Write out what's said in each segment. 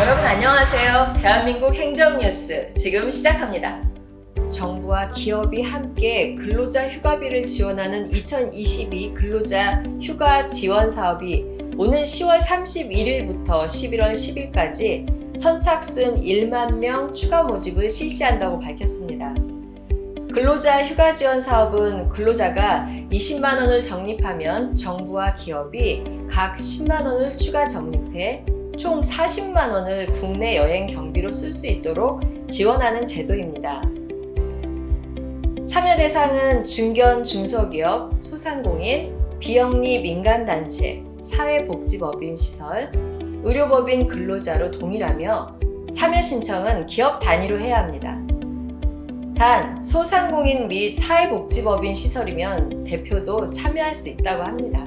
여러분 안녕하세요. 대한민국 행정뉴스 지금 시작합니다. 정부와 기업이 함께 근로자 휴가비를 지원하는 2022 근로자 휴가 지원 사업이 오는 10월 31일부터 11월 10일까지 선착순 1만 명 추가 모집을 실시한다고 밝혔습니다. 근로자 휴가 지원 사업은 근로자가 20만 원을 적립하면 정부와 기업이 각 10만 원을 추가 적립해 총 40만 원을 국내 여행 경비로 쓸 수 있도록 지원하는 제도입니다. 참여 대상은 중견 중소기업, 소상공인, 비영리 민간단체, 사회복지법인 시설, 의료법인 근로자로 동일하며 참여 신청은 기업 단위로 해야 합니다. 단, 소상공인 및 사회복지법인 시설이면 대표도 참여할 수 있다고 합니다.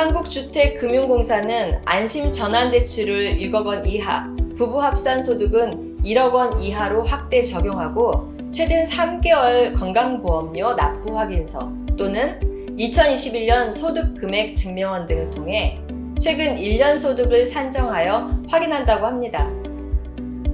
한국주택금융공사는 안심 전환대출을 6억 원 이하, 부부 합산 소득은 1억 원 이하로 확대 적용하고 최대 3개월 건강보험료 납부 확인서 또는 2021년 소득 금액 증명원 등을 통해 최근 1년 소득을 산정하여 확인한다고 합니다.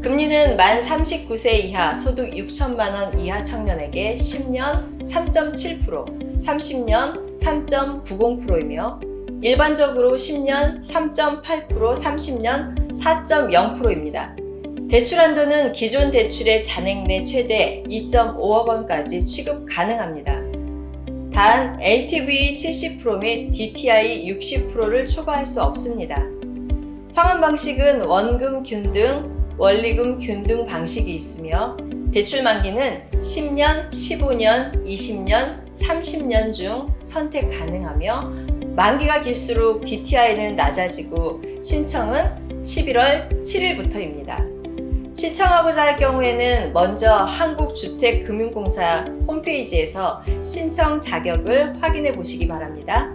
금리는 만 39세 이하 소득 6천만 원 이하 청년에게 10년 3.7%, 30년 3.90%이며 일반적으로 10년 3.8%, 30년 4.0%입니다. 대출 한도는 기존 대출의 잔액 내 최대 2.5억 원까지 취급 가능합니다. 단 LTV 70%및 DTI 60%를 초과할 수 없습니다. 상환 방식은 원금 균등, 원리금 균등 방식이 있으며 대출 만기는 10년, 15년, 20년, 30년 중 선택 가능하며 만기가 길수록 DTI는 낮아지고 신청은 11월 7일부터입니다. 신청하고자 할 경우에는 먼저 한국주택금융공사 홈페이지에서 신청 자격을 확인해 보시기 바랍니다.